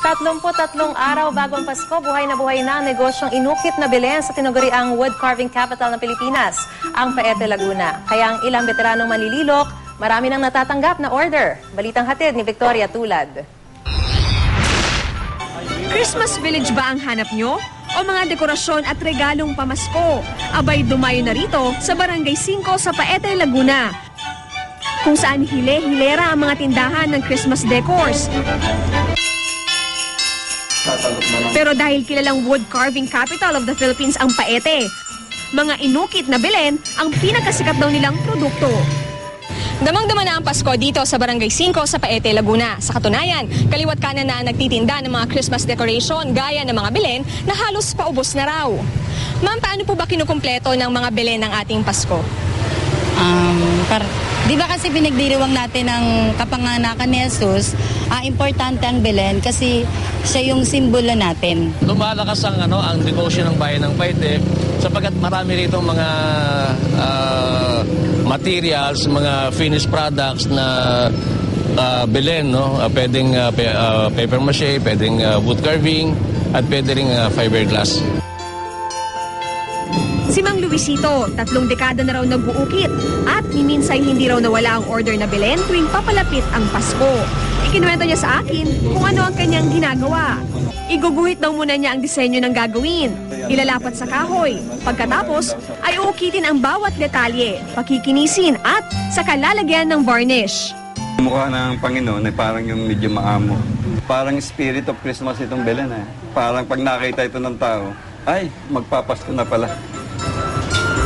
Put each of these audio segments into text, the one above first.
33 araw bago ang Pasko, buhay na buhay na negosyong inukit na Belen sa tinaguriang wood carving capital ng Pilipinas, ang Paete Laguna. Kaya ang ilang veteranong manlililok, marami nang natatanggap na order. Balitang hatid ni Victoria Tulad. Christmas village ba ang hanap nyo? O mga dekorasyon at regalong pamasko? Abay dumayo na rito sa Barangay 5 sa Paete, Laguna. Kung saan hile-hilera ang mga tindahan ng Christmas decors. Pero dahil kilalang wood carving capital of the Philippines ang Paete, mga inukit na Belen ang pinakasikat daw nilang produkto. Damang-dama na ang Pasko dito sa Barangay 5 sa Paete, Laguna. Sa katunayan, kaliwat kanan na nagtitinda ng mga Christmas decoration gaya ng mga Belen na halos paubos na raw. Ma'am, paano po ba kinukumpleto ng mga Belen ng ating Pasko? Um, par, di ba kasi pinagdiriwang natin ang kapanganakan ni Jesus, ah, importante ang Belen kasi siya yung simbolo natin. lumalakas ang ano ang negosyo ng bayan ng Paite sapagkat marami rito mga ah, materials, mga finished products na ah, Belen, no? Ah, pwedeng ah, pe- ah, paper mache, pwedeng ah, wood carving, at pwede ring ah, fiberglass. Si Mang Luisito, tatlong dekada na raw nag-uukit at miminsay hindi raw nawala ang order na Belen tuwing papalapit ang Pasko. Ikinuwento niya sa akin kung ano ang kanyang ginagawa. Iguguhit daw muna niya ang disenyo ng gagawin, ilalapat sa kahoy. Pagkatapos ay uukitin ang bawat detalye, pakikinisin at saka lalagyan ng varnish. Mukha ng Panginoon ay parang yung medyo maamo. Parang spirit of Christmas itong Belen eh. Parang pag nakita ito ng tao, ay, magpapasko na pala.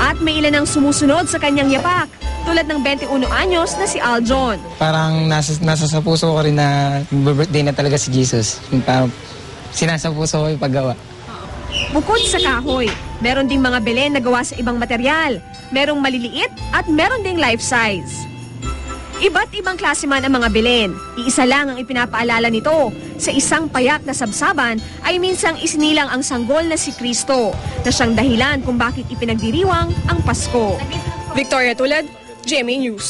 At may ilan ang sumusunod sa kanyang yapak, tulad ng 21 anyos na si Aljon. parang nasa, nasa sa puso ko rin na birthday na talaga si Jesus. Parang sinasa puso ko yung paggawa. Bukod sa kahoy, meron ding mga belen na gawa sa ibang material. Merong maliliit at meron ding life size. Iba't ibang klase man ang mga belen. Iisa lang ang ipinapaalala nito. Sa isang payak na sabsaban ay minsang isinilang ang sanggol na si Kristo na siyang dahilan kung bakit ipinagdiriwang ang Pasko. Victoria Tulad, GMA News.